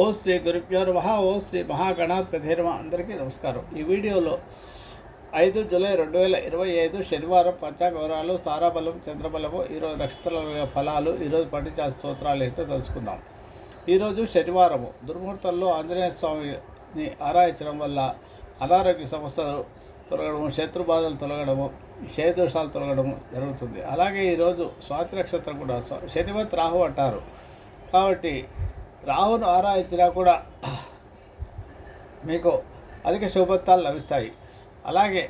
ఓ శ్రీ గురుభ్యో నమ ఓ శ్రీ మహాగణాధిపతి అందరికీ నమస్కారం. ఈ వీడియోలో ఐదు జూలై రెండు వేల ఇరవై ఐదు శనివారం పంచాంగ వివరాలు తారాబలం చంద్రబలము ఈరోజు నక్షత్రాల ఫలాలు ఈరోజు పండించాల్సిన స్తోత్రాలు ఏంటో తెలుసుకుందాం. ఈరోజు శనివారము. దుర్ముహూర్తంలో ఆంజనేయ స్వామిని ఆరాధించడం వల్ల అనారోగ్య సమస్యలు తొలగడము శత్రుబాధలు తొలగడము శేదోషాలు తొలగడము జరుగుతుంది. అలాగే ఈరోజు స్వాతి నక్షత్రం కూడా శనివత్ రాహు అంటారు. కాబట్టి రాహును ఆరాధించినా కూడా మీకు అధిక శుభత్వాలు లభిస్తాయి. అలాగే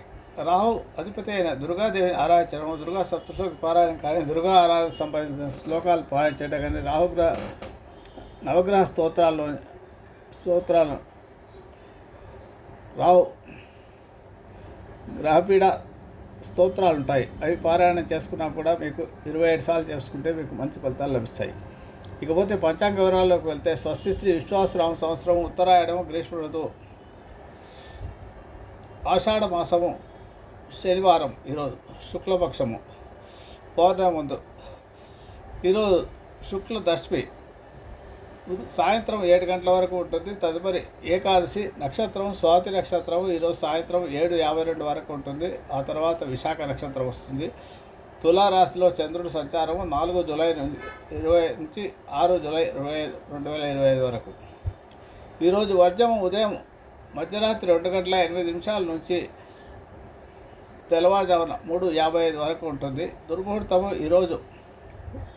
రాహు అధిపతి అయిన దుర్గాదేవిని ఆరాధించడం దుర్గా సప్తశ్లోకి పారాయణం కానీ దుర్గా ఆరాధన సంపాదించిన శ్లోకాలు పారాయణ చేయడం కానీ రాహుగ్రహ నవగ్రహ స్తోత్రాల్లో స్తోత్రాలను రాహు గ్రహపీడ స్తోత్రాలు ఉంటాయి అవి పారాయణం చేసుకున్నా కూడా మీకు ఇరవై ఏడు సార్లు చేసుకుంటే మీకు మంచి ఫలితాలు లభిస్తాయి. ఇకపోతే పంచాంగ వివరాల్లోకి వెళ్తే స్వస్తి శ్రీ విశ్వాసరామ సంవత్సరం ఉత్తరాయణము గ్రీష్మ ఋతువు ఆషాఢ మాసము శనివారం ఈరోజు శుక్లపక్షము పౌర్ణముందు ఈరోజు శుక్ల దశమి సాయంత్రం ఏడు గంటల వరకు ఉంటుంది. తదుపరి ఏకాదశి నక్షత్రం స్వాతి నక్షత్రం ఈరోజు సాయంత్రం ఏడు యాభై రెండు వరకు ఉంటుంది. ఆ తర్వాత విశాఖ నక్షత్రం వస్తుంది. తులారాశిలో చంద్రుడి సంచారము నాలుగు జూలై నుంచి ఇరవై నుంచి ఆరు జూలై ఇరవై రెండు వేల ఇరవై ఐదు వరకు. ఈరోజు వర్జం ఉదయం మధ్యరాత్రి రెండు గంటల ఎనిమిది నిమిషాల నుంచి తెల్లవారుజామున మూడు యాభై ఐదు వరకు ఉంటుంది. దుర్ముహూర్తము ఈరోజు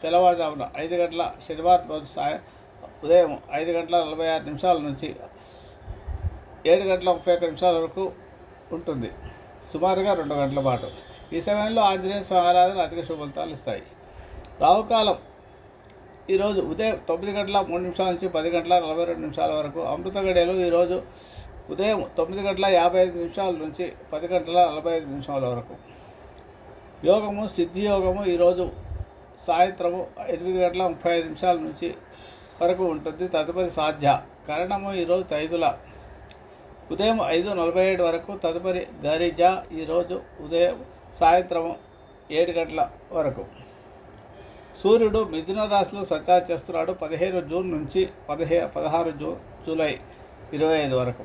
తెల్లవారుజామున ఐదు గంటల శనివారం రోజు సాయ ఉదయం ఐదు గంటల నలభై ఆరు నిమిషాల నుంచి ఏడు గంటల ముప్పై ఒక్క నిమిషాల వరకు ఉంటుంది. సుమారుగా రెండు గంటల పాటు. ఈ సమయంలో ఆంజనేయ స్వామి ఆరాధన అధిక శుభఫలితాలు ఇస్తాయి. రావుకాలం ఈరోజు ఉదయం తొమ్మిది గంటల మూడు నిమిషాల నుంచి పది గంటల నలభై రెండు నిమిషాల వరకు అమృత గడియలు ఈరోజు ఉదయం తొమ్మిది గంటల యాభై ఐదు నిమిషాల నుంచి పది గంటల నలభై ఐదు నిమిషాల వరకు. యోగము సిద్ధి యోగము ఈరోజు సాయంత్రము ఎనిమిది గంటల ముప్పై ఐదు నిమిషాల నుంచి వరకు ఉంటుంది. తదుపరి సాధ్య. కరణము ఈరోజు తైదుల. ఉదయం ఐదు నలభై ఏడు వరకు తదుపరి గరిజ ఈరోజు ఉదయం సాయంత్రం ఏడు గంటల వరకు. సూర్యుడు మిథున రాశిలో సంచారం చేస్తున్నాడు పదిహేను జూన్ నుంచి పదిహే పదహారు జూ జూలై ఇరవై ఐదు వరకు.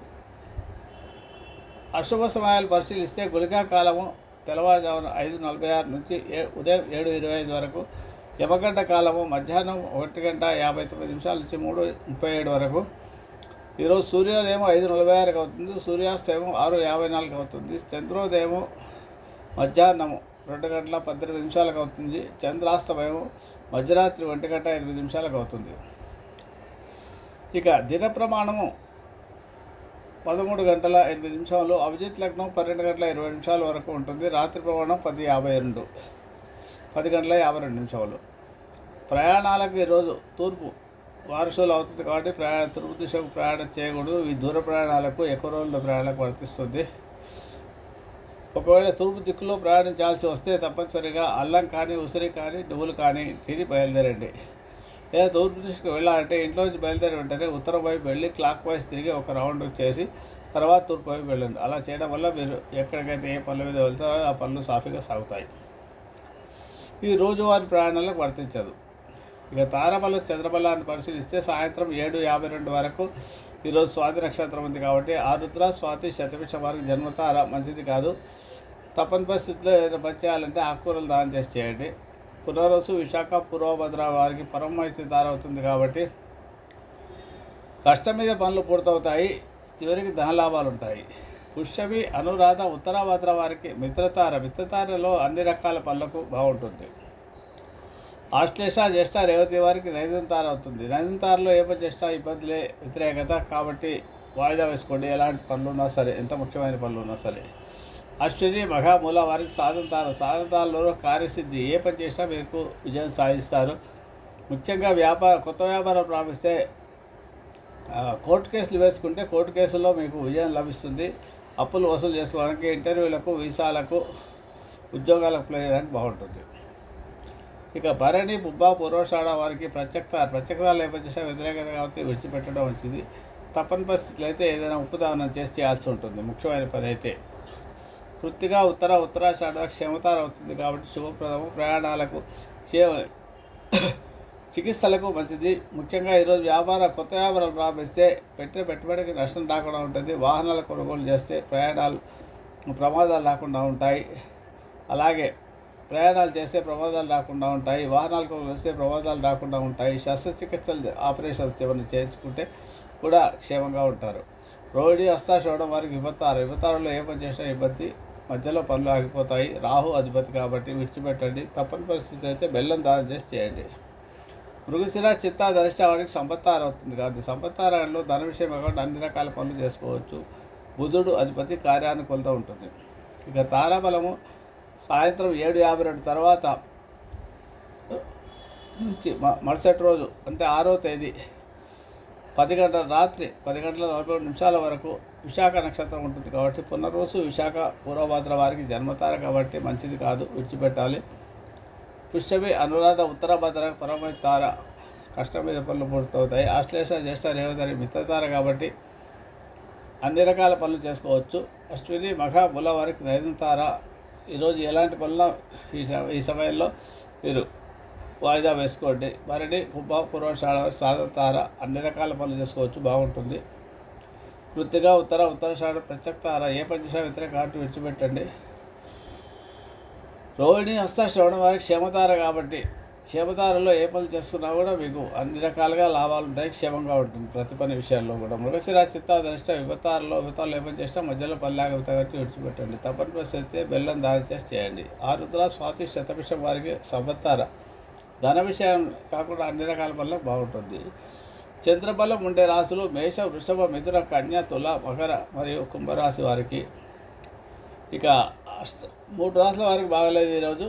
అశుభ సమయాలు పరిశీలిస్తే గుళికా కాలము తెల్లవారుజామున ఐదు నలభై ఆరు నుంచి ఏ ఉదయం ఏడు ఇరవై ఐదు వరకు యమగంట కాలము మధ్యాహ్నం ఒకటి గంట యాభై తొమ్మిది నిమిషాల నుంచి మూడు ముప్పై ఏడు వరకు. ఈరోజు సూర్యోదయం ఐదు నలభై ఆరుకి అవుతుంది సూర్యాస్తయం ఆరు యాభై నాలుగు అవుతుంది చంద్రోదయం మధ్యాహ్నము రెండు గంటల పద్దెనిమిది నిమిషాలకు అవుతుంది. చంద్రాస్తమయం మధ్యరాత్రి ఒంటి గంట ఎనిమిది నిమిషాలకు అవుతుంది. ఇక దిన ప్రమాణము పదమూడు గంటల ఎనిమిది నిమిషాలు. అభిజిత్ లగ్నం పన్నెండు గంటల ఇరవై నిమిషాల వరకు ఉంటుంది. రాత్రి ప్రమాణం పది యాభై రెండు. పది గంటల యాభై రెండు నిమిషాలు. ప్రయాణాలకు ఈరోజు తూర్పు వారసులు అవుతుంది కాబట్టి ప్రయాణ తూర్పు దిశకు ప్రయాణం చేయకూడదు. ఈ దూర ప్రయాణాలకు ఎక్కువ రోజుల ప్రయాణాలకు వర్తిస్తుంది. ఒకవేళ తూర్పు దిక్కులో ప్రయాణించాల్సి వస్తే తప్పనిసరిగా అల్లం కానీ ఉసిరి కానీ నువ్వులు కానీ తిని బయలుదేరండి. లేదా తూర్పు దిశకు వెళ్ళాలంటే ఇంట్లో నుంచి బయలుదేరి వెంటనే ఉత్తరం వైపు వెళ్ళి క్లాక్ వైజ్ తిరిగి ఒక రౌండ్ చేసి తర్వాత తూర్పు వైపు వెళ్ళండి. అలా చేయడం వల్ల మీరు ఎక్కడికైతే ఏ పనుల మీద వెళ్తారో ఆ పనులు సాఫీగా సాగుతాయి. ఇది రోజువారీ ప్రయాణాలకు వర్తించదు. ఇక తారబల చంద్రబలాన్ని పరిశీలిస్తే సాయంత్రం ఏడు యాభై రెండు వరకు ఈరోజు స్వాతి నక్షత్రం ఉంది కాబట్టి ఆరుద్ర స్వాతి శతభిష వారికి జన్మతార మంచిది కాదు. తప్పని పరిస్థితిలో ఏదైనా పని చేయాలంటే ఆకుకూరలు దానం చేసి చేయండి. పునరోసు విశాఖ పూర్వభద్ర వారికి పరమైతే అవుతుంది కాబట్టి కష్టం మీద పనులు పూర్తవుతాయి చివరికి ధనలాభాలు ఉంటాయి. పుష్యమి అనురాధ ఉత్తరాభద్ర వారికి మిత్రతార మిత్రతారలో అన్ని రకాల పనులకు బాగుంటుంది. ఆశ్లేష జ్యేష్ఠ రేవతి వారికి నైదంతార అవుతుంది. నైదంతారలో ఏ పని ఇబ్బందులే వ్యతిరేకత కాబట్టి వాయిదా వేసుకోండి. ఎలాంటి పనులు ఉన్నా సరే ఎంత ముఖ్యమైన పనులు ఉన్నా సరే. అశ్విని మహామూల మూల వారికి సాధంతారు సాధంతాలలో కార్యసిద్ధి. ఏ పని చేసినా మీకు విజయం సాధిస్తారు. ముఖ్యంగా వ్యాపార కొత్త వ్యాపారం ప్రారంభిస్తే కోర్టు కేసులు వేసుకుంటే కోర్టు కేసుల్లో మీకు విజయం లభిస్తుంది. అప్పులు వసూలు చేసుకోవడానికి ఇంటర్వ్యూలకు వీసాలకు ఉద్యోగాలకు ప్లే చేయడానికి బాగుంటుంది. ఇక భరణి బుబ్బా పూర్వషాఢ వారికి ప్రత్యక్ష ప్రత్యక్షాలు లేపచేసే వ్యతిరేకత కాబట్టి విడిచిపెట్టడం మంచిది. తప్పని పరిస్థితులు అయితే ఏదైనా ఉపదానం చేసి చేయాల్సి ఉంటుంది. ముఖ్యమైన పని అయితే వృత్తిగా ఉత్తర ఉత్తరాషాఢ క్షేమతార అవుతుంది కాబట్టి శుభప్రదము. ప్రయాణాలకు క్షేమ చికిత్సలకు మంచిది. ముఖ్యంగా ఈరోజు వ్యాపార కొత్త వ్యాపారం ప్రారంభిస్తే పెట్టిన పెట్టుబడికి నష్టం రాకుండా ఉంటుంది. వాహనాల కొనుగోలు చేస్తే ప్రయాణాలు ప్రమాదాలు రాకుండా ఉంటాయి. అలాగే ప్రయాణాలు చేస్తే ప్రమాదాలు రాకుండా ఉంటాయి వాహనాలకు వస్తే ప్రమాదాలు రాకుండా ఉంటాయి. శస్త్రచికిత్సలు ఆపరేషన్స్ ఏమైనా చేయించుకుంటే కూడా క్షేమంగా ఉంటారు. రోహిణి హస్తాశోడం వారికి ఇవ్వతారు ఇవ్వతారులో ఏ పని చేసినా ఇబ్బంది మధ్యలో పనులు ఆగిపోతాయి. రాహు అధిపతి కాబట్టి విడిచిపెట్టండి. తప్పని పరిస్థితి అయితే బెల్లం దానం చేసి చేయండి. మృగశిర చిత్త ధరిష్ట వారికి అవుతుంది కాబట్టి సంపత్తారంలో ధన విషయం కాకుండా అన్ని రకాల పనులు చేసుకోవచ్చు. బుధుడు అధిపతి కార్యానుకూలత ఉంటుంది. ఇక తారాబలము సాయంత్రం ఏడు యాభై రెండు తర్వాత నుంచి మ- మరుసటి రోజు అంటే ఆరో తేదీ పది గంటల రాత్రి పది గంటల నలభై నిమిషాల వరకు విశాఖ నక్షత్రం ఉంటుంది కాబట్టి పునర్వసు విశాఖ పూర్వభద్ర వారికి జన్మతార కాబట్టి మంచిది కాదు విడిచిపెట్టాలి. పుష్యమి అనురాధ ఉత్తరభద్ర పరమై తార కష్టం మీద పనులు పూర్తవుతాయి. ఆశ్లేష జ్యేష్ఠ రేవదారి మిత్రతార కాబట్టి అన్ని రకాల పనులు చేసుకోవచ్చు. అశ్విని మఘ బుల వారికి నైదంతార ఈరోజు ఎలాంటి పనులు ఈ ఈ సమయంలో మీరు వాయిదా వేసుకోండి. మరిని కుంభ పూర్వషాఢ సాధతార అన్ని రకాల పనులు చేసుకోవచ్చు. బాగుంటుంది. వృత్తిగా ఉత్తర ఉత్తరాషాఢ ప్రత్యక్తార ఏ పంచశ వ్యతిరేక ఆట విడిచిపెట్టండి. రోహిణి హస్త శ్రవణ వారికి క్షేమతార కాబట్టి క్షేమదానంలో ఏ పనులు చేసుకున్నా కూడా మీకు అన్ని రకాలుగా లాభాలు ఉంటాయి క్షేమంగా ఉంటుంది. ప్రతి పని విషయాల్లో కూడా. మృగశిర చిత్త దృష్ట విభతారలో విభతాలు ఏ పని చేసినా మధ్యలో పని లేకపోతే కాబట్టి విడిచిపెట్టండి. తప్పని పరిస్థితి బెల్లం దాని చేసి చేయండి. ఆరుద్ర స్వాతి శతభిషం వారికి సబత్తార ధన విషయం కాకుండా అన్ని రకాల పనులు బాగుంటుంది. చంద్రబలం ఉండే రాశులు మేష వృషభ మిథున కన్య తుల మకర మరియు కుంభరాశి వారికి. ఇక అష్ట మూడు రాశుల వారికి బాగలేదు ఈరోజు.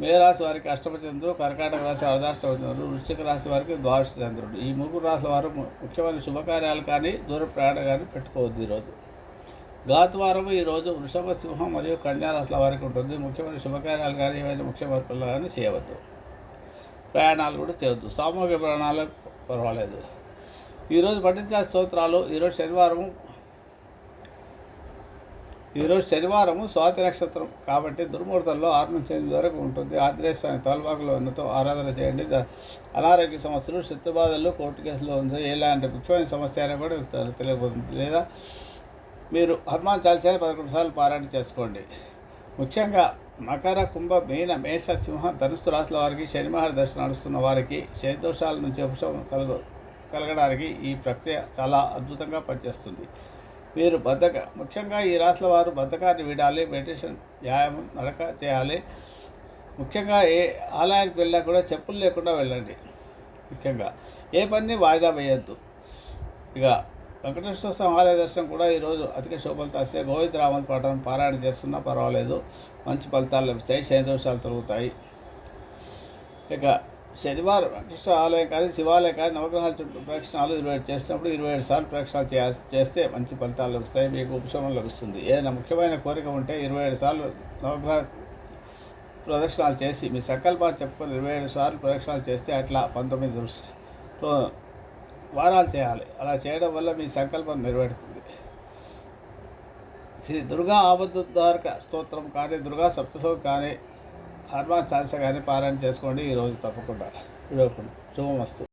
మే రాశి వారికి అష్టమ చంద్రుడు కర్కాటక రాశి అర్ధాష్టమ చంద్రుడు వృశ్చిక రాశి వారికి ద్వాదశ చంద్రుడు ఈ ముగ్గురు రాశుల వారు ముఖ్యమైన శుభకార్యాలు కానీ దూర ప్రయాణం కానీ పెట్టుకోవద్దు ఈరోజు. గాత్వారం ఈరోజు వృషభ సింహం మరియు కన్యా రాశుల వారికి ఉంటుంది. ముఖ్యమైన శుభకార్యాలు కానీ ఏవైనా ముఖ్యమైన పనులు కానీ చేయవద్దు. ప్రయాణాలు కూడా చేయవద్దు సామూహిక ప్రయాణాలు పర్వాలేదు. ఈరోజు పఠించాల్సిన స్తోత్రాలు ఈరోజు శనివారం ఈరోజు శనివారము స్వాతి నక్షత్రం కాబట్టి దుర్ముహూర్తంలో ఆరు నుంచి ఎనిమిది వరకు ఉంటుంది. ఆంజనేయ స్వామి తలబాగులో ఉన్నతో ఆరాధన చేయండి. అనారోగ్య సమస్యలు శత్రుబాధలు కోర్టు కేసులో ఉంది ఎలాంటి ముఖ్యమైన సమస్య అయినా కూడా తెలియబోతుంది. లేదా మీరు హనుమాన్ చాలీసా పదకొండు సార్లు పారాయణ చేసుకోండి. ముఖ్యంగా మకర కుంభ మీన మేష సింహ ధనుసు రాశుల వారికి శని మహా దర్శనం నడుస్తున్న వారికి శని దోషాల నుంచి ఉపశమనం కలుగు కలగడానికి ఈ ప్రక్రియ చాలా అద్భుతంగా పనిచేస్తుంది. మీరు బద్ధక ముఖ్యంగా ఈ రాశుల వారు బద్ధకాన్ని వీడాలి మెడిటేషన్ వ్యాయామం నడక చేయాలి. ముఖ్యంగా ఏ ఆలయానికి వెళ్ళినా కూడా చెప్పులు లేకుండా వెళ్ళండి. ముఖ్యంగా ఏ పని వాయిదా వేయద్దు. ఇక వెంకటేశ్వర స్వామి ఆలయ దర్శనం కూడా ఈరోజు అధిక శోభలతో వస్తే గోవింద రామన్ పాఠం పారాయణ చేస్తున్నా పర్వాలేదు. మంచి ఫలితాలు లభిస్తాయి శని దోషాలు తొలుగుతాయి. ఇక శనివారం అంటే ఆలయం కానీ శివాలయం కానీ నవగ్రహాల చుట్టూ ప్రదక్షిణాలు ఇరవై ఏడు చేసినప్పుడు ఇరవై ఏడు సార్లు ప్రదక్షిణాలు చేస్తే మంచి ఫలితాలు లభిస్తాయి మీకు ఉపశమనం లభిస్తుంది. ఏదైనా ముఖ్యమైన కోరిక ఉంటే ఇరవై ఏడు సార్లు నవగ్రహ ప్రదక్షిణాలు చేసి మీ సంకల్పాలు చెప్పుకొని ఇరవై ఏడు సార్లు ప్రదక్షిణాలు చేస్తే అట్లా పంతొమ్మిది వారాలు చేయాలి. అలా చేయడం వల్ల మీ సంకల్పం నెరవేరుతుంది. శ్రీ దుర్గా ఆబద్ధోద్ధారక స్తోత్రం కానీ దుర్గా సప్తశం కానీ హనుమాన్ చాలీస కానీ పారాయణ చేసుకోండి ఈరోజు తప్పకుండా. విడవకుండా శుభమస్తు.